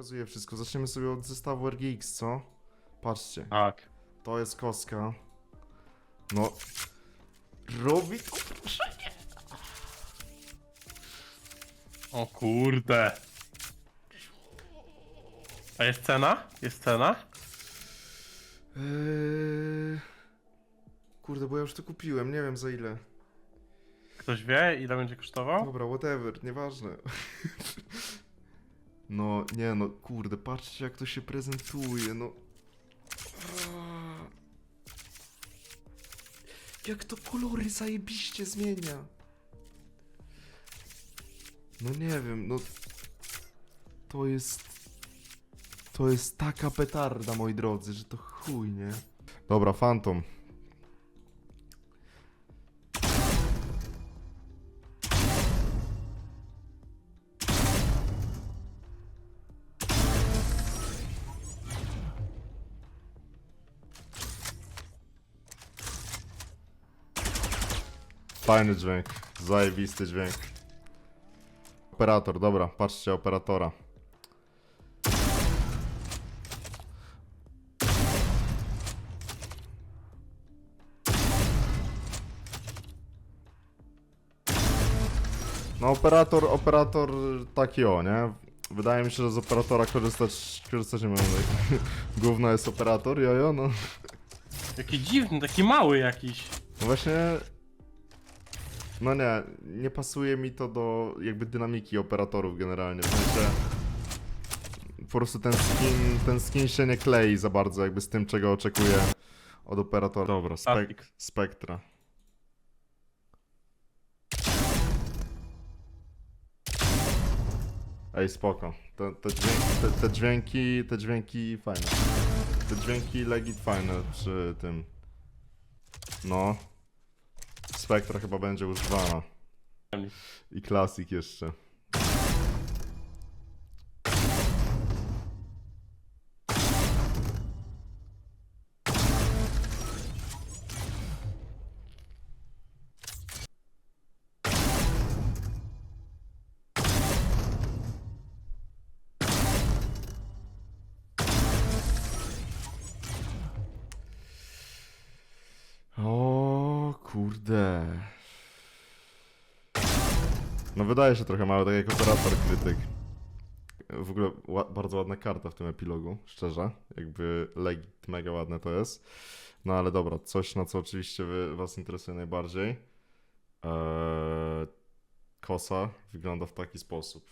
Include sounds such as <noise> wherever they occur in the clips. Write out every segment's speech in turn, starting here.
pokazuję wszystko. Zaczniemy sobie od zestawu RGX, co? Patrzcie, Tak. to jest kostka. No. Robi. O kurde. A jest cena? Jest cena? Eee... Kurde, bo ja już to kupiłem, nie wiem za ile. Ktoś wie, ile będzie kosztował? Dobra, whatever, nieważne. No, nie no, kurde, patrzcie jak to się prezentuje, no. Jak to kolory zajebiście zmienia. No nie wiem, no. To jest... To jest taka petarda, moi drodzy, że to chuj, nie? Dobra, Phantom. Fajny dźwięk, zajebisty dźwięk. Operator, dobra, patrzcie operatora. No operator, operator taki o, nie? Wydaje mi się, że z operatora korzystać, korzystać nie będę. <laughs> Gówno jest operator, jojo, no. Jaki dziwny, taki mały jakiś. No właśnie. No nie, nie pasuje mi to do jakby dynamiki operatorów generalnie. W sensie. Po prostu ten skin, ten skin się nie klei za bardzo jakby z tym, czego oczekuję od operatora. Dobra, spek. Spektra. Ej, spoko. Te, te, dźwięki, te, te dźwięki, te dźwięki fajne. Te dźwięki legit fajne przy tym. No. Spektra chyba będzie używana. I klasik jeszcze. Kurde. No wydaje się trochę mały, tak jak operator krytyk. W ogóle ła bardzo ładna karta w tym epilogu, szczerze. Jakby legit mega ładne to jest. No ale dobra, coś na co oczywiście wy, was interesuje najbardziej. Eee, kosa wygląda w taki sposób.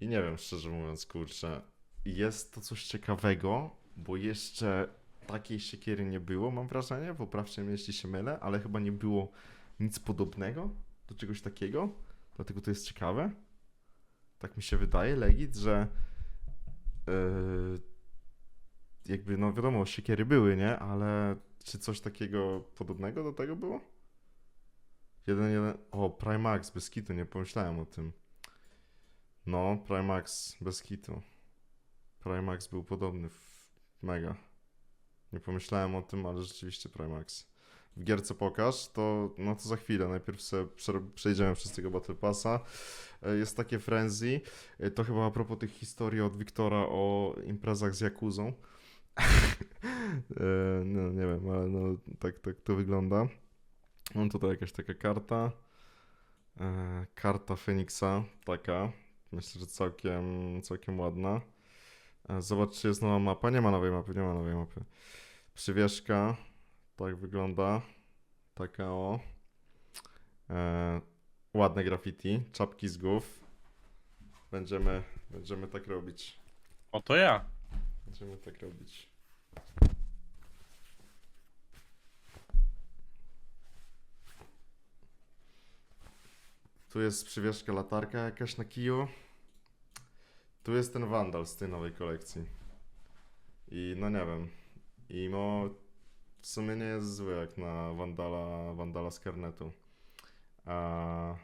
I nie wiem, szczerze mówiąc, kurczę, jest to coś ciekawego, bo jeszcze takiej siekiery nie było, mam wrażenie, poprawcie mnie, jeśli się mylę, ale chyba nie było nic podobnego do czegoś takiego, dlatego to jest ciekawe. Tak mi się wydaje, legit, że yy, jakby, no wiadomo, siekiery były, nie? Ale czy coś takiego podobnego do tego było? Jeden, jeden, o, Primax, bez kitu, nie pomyślałem o tym. No, Primax, bez kitu. Primax był podobny w mega. Nie pomyślałem o tym, ale rzeczywiście Primax. W gierce pokaż, to no to za chwilę. Najpierw sobie prze- przejdziemy przez tego Battle Passa. E, Jest takie frenzy. E, To chyba a propos tych historii od Wiktora o imprezach z Jakuzą. <laughs> E, no nie wiem, ale no tak, tak to wygląda. Mam tutaj jakaś taka karta. Karta Feniksa, taka. Myślę, że całkiem, całkiem ładna. E, Zobacz, czy jest nowa mapa. Nie ma nowej mapy, nie ma nowej mapy. Przywieszka, tak wygląda. Taka o. E, ładne graffiti, czapki z głów. Będziemy, będziemy tak robić. O to ja. Będziemy tak robić. Tu jest przywieszka latarka jakaś na kiju. Tu jest ten Vandal z tej nowej kolekcji. I no nie wiem. I mo w sumie nie jest zły jak na Vandala, Vandala z karnetu. A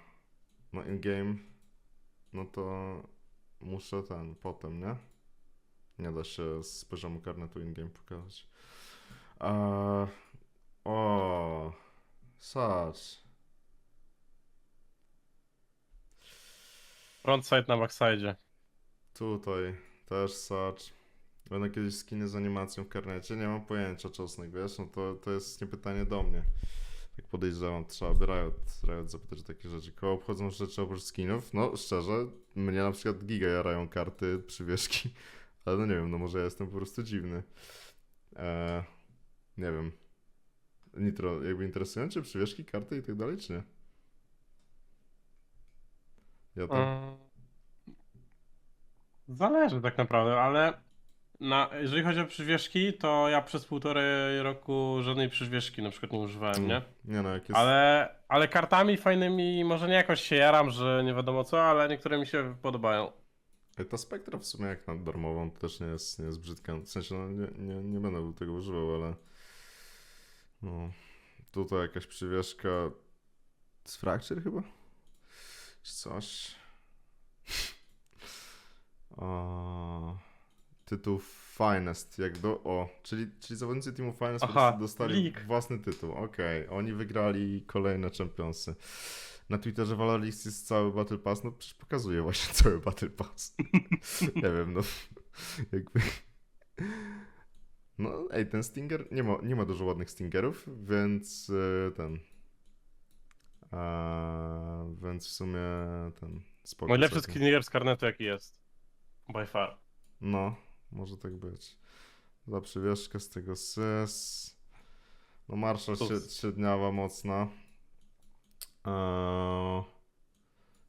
no in-game no to muszę ten potem, nie? Nie da się z poziomu karnetu in-game pokazać. A, o, Sacz. Frontside na backside. Tutaj też Sacz. Będą kiedyś skiny z animacją w karnecie. Nie mam pojęcia, czosnek, wiesz? No to, to jest nie pytanie do mnie. Tak podejrzewam, trzeba by Riot, Riot zapytać o takie rzeczy. Koło obchodzą rzeczy oprócz skinów? No, szczerze, mnie na przykład giga jarają karty, przywieszki. <laughs> Ale no nie wiem, no może ja jestem po prostu dziwny. Eee, nie wiem. Nitro, jakby interesują cię przywieszki, karty i tak dalej, czy nie? Ja tam... Mm. Zależy tak naprawdę, ale na, jeżeli chodzi o przywieszki, to ja przez półtorej roku żadnej przywieszki na przykład nie używałem, nie? Nie no, jak jest... Ale, ale kartami fajnymi może nie jakoś się jaram, że nie wiadomo co, ale niektóre mi się podobają. Ta Spectra w sumie jak na darmową to też nie jest, nie jest brzydka. W sensie no, nie, nie, nie będę tego używał, ale no tutaj jakaś przywieszka z Fracture chyba? Czy coś? O, tytuł Finest, jak do... O, czyli, czyli zawodnicy teamu Finest Aha, dostali własny tytuł. Okej, oni wygrali kolejne Championsy. Na Twitterze Valorix jest cały Battle Pass, no przecież pokazuje właśnie <laughs> cały Battle Pass. <laughs> nie wiem, no <laughs> jakby... No ej, ten Stinger, nie ma, nie ma dużo ładnych Stingerów, więc e, ten... A, więc w sumie ten... Spoko, Najlepszy skinner z karnetu jaki jest. By far. No, może tak być. Za przywieszkę z tego SES. No Marshall Sus. śred, średniawa mocna. Eee,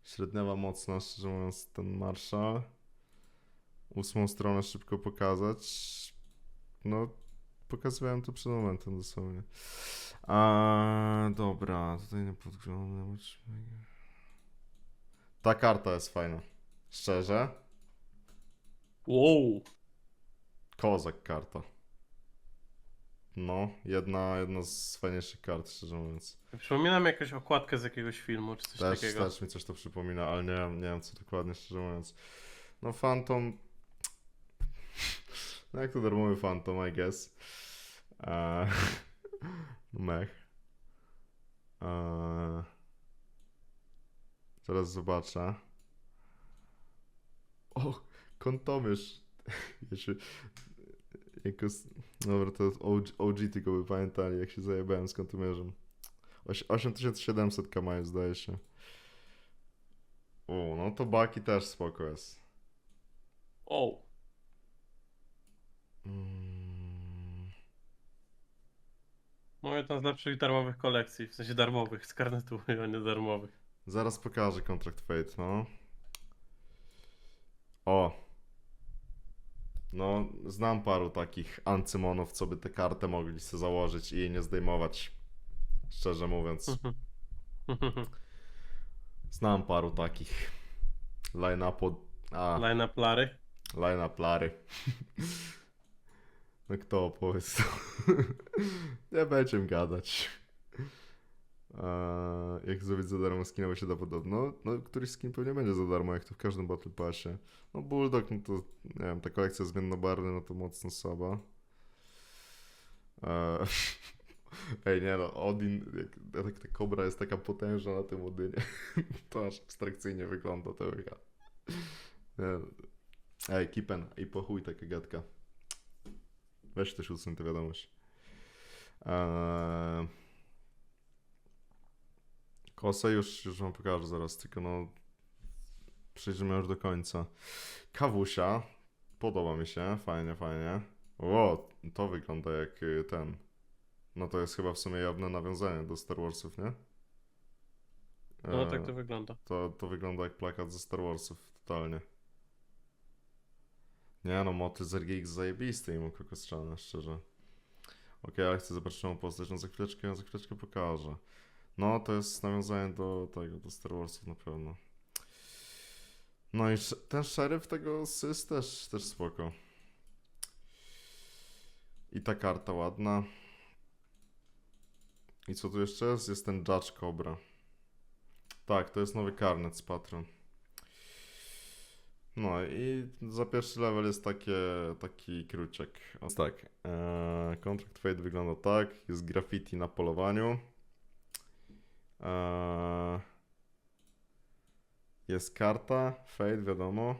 średniawa mocna, szczerze mówiąc, ten Marshall. Ósmą stronę szybko pokazać. No, pokazywałem to przed momentem dosłownie. A, dobra, tutaj nie podglądam. Ta karta jest fajna. Szczerze. Wow. Kozak karta. No, jedna, jedna z fajniejszych kart, szczerze mówiąc. Przypominam jakąś okładkę z jakiegoś filmu, czy coś Też, takiego. też mi coś to przypomina, ale nie, wiem- nie wiem co dokładnie, szczerze mówiąc. No, Phantom. No, jak to darmowy Phantom, I guess. Eee, <laughs> mech. Eee, zaraz zobaczę. O, Ja się, jako, dobra, to OG, OG tylko by pamiętali, jak się zajebałem z kątomierzem. Oś- 8700 kamaje zdaje się. O, no to Baki też spoko jest. O. Mm, No jedna z lepszych darmowych kolekcji, w sensie darmowych, z karnetu, <laughs> a nie darmowych. zaraz pokażę kontrakt Fate, no. O. No, znam paru takich ancymonów, co by tę kartę mogli sobie założyć i jej nie zdejmować. Szczerze mówiąc. <laughs> Znam paru takich. Line-upu... A, Line up Lary. Line-up Lary. <laughs> No kto powiedz to? <laughs> Nie będziemy gadać. Jak zrobić za darmo skina, bo się da podobno. No, któryś skin pewnie będzie za darmo, jak to w każdym Battle Passie. No, Bulldog, no to, nie wiem, ta kolekcja zmiennobarwna, no to mocno słaba. <laughs> Ej, nie no, Odin, jak, jak ta kobra jest taka potężna na tym Odynie, <laughs> to aż abstrakcyjnie wygląda to no. Ej, Kipen, i po chuj taka gadka. Weź też usuń tę wiadomość. Eee... Kosę już, już wam pokażę zaraz, tylko no... Przejrzymy już do końca. Kawusia. Podoba mi się, fajnie, fajnie. O, to wygląda jak y, ten. No to jest chyba w sumie jawne nawiązanie do Star Warsów, nie? No Eee, tak to wygląda. to, to wygląda jak plakat ze Star Warsów, totalnie. Nie no, moty z RGX zajebisty i mu kokostrzane, szczerze. Okej, ale chcę zobaczyć tą postać, no za chwileczkę, za chwileczkę pokażę. No, to jest nawiązanie do tego, do Star Warsów na pewno. No i ten szeryf tego Sys też, też spoko. I ta karta ładna. I co tu jeszcze jest? Jest ten Judge Cobra. Tak, to jest nowy karnet z Patron. No i za pierwszy level jest takie, taki kruczek. O, tak, e, Contract Fate wygląda tak. Jest graffiti na polowaniu. E, jest karta, Fate wiadomo.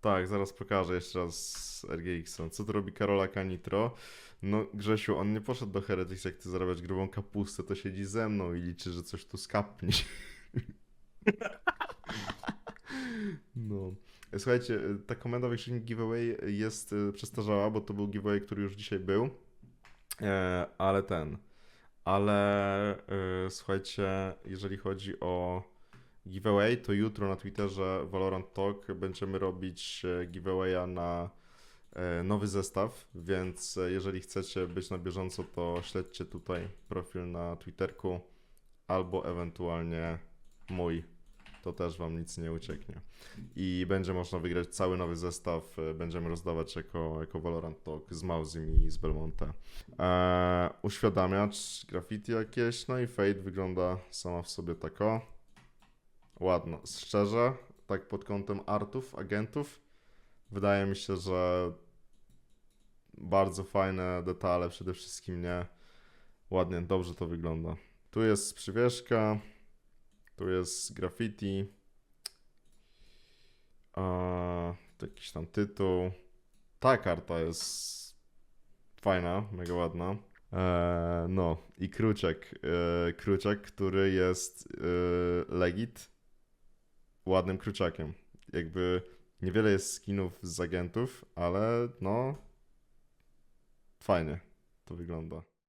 Tak, zaraz pokażę jeszcze raz RGX-em. Co tu robi Karola Kanitro? No, Grzesiu, on nie poszedł do Heretics, jak ty zarabiać grubą kapustę, to siedzi ze mną i liczy, że coś tu skapnie. <laughs> No. Słuchajcie, ta komenda Wykrzyknik Giveaway jest y, przestarzała, bo to był giveaway, który już dzisiaj był. E, ale ten. Ale y, słuchajcie, jeżeli chodzi o giveaway, to jutro na Twitterze Valorant Talk będziemy robić e, giveawaya na e, nowy zestaw, więc jeżeli chcecie być na bieżąco, to śledźcie tutaj profil na Twitterku albo ewentualnie mój. To też wam nic nie ucieknie. I będzie można wygrać cały nowy zestaw. e, Będziemy rozdawać jako, jako Valorant Talk z Mauzim i z Belmonte. Eee, uświadamiacz, graffiti jakieś, no i Fade wygląda sama w sobie tako. Ładno. Szczerze, tak pod kątem artów, agentów, wydaje mi się, że bardzo fajne detale, przede wszystkim nie. Ładnie, dobrze to wygląda. Tu jest przywieszka, tu jest graffiti, a, tu jakiś tam tytuł. Ta karta jest fajna, mega ładna. Eee, no i kruczek, eee, kruczek, który jest eee, legit ładnym kruczakiem. Jakby niewiele jest skinów z agentów, ale no fajnie to wygląda.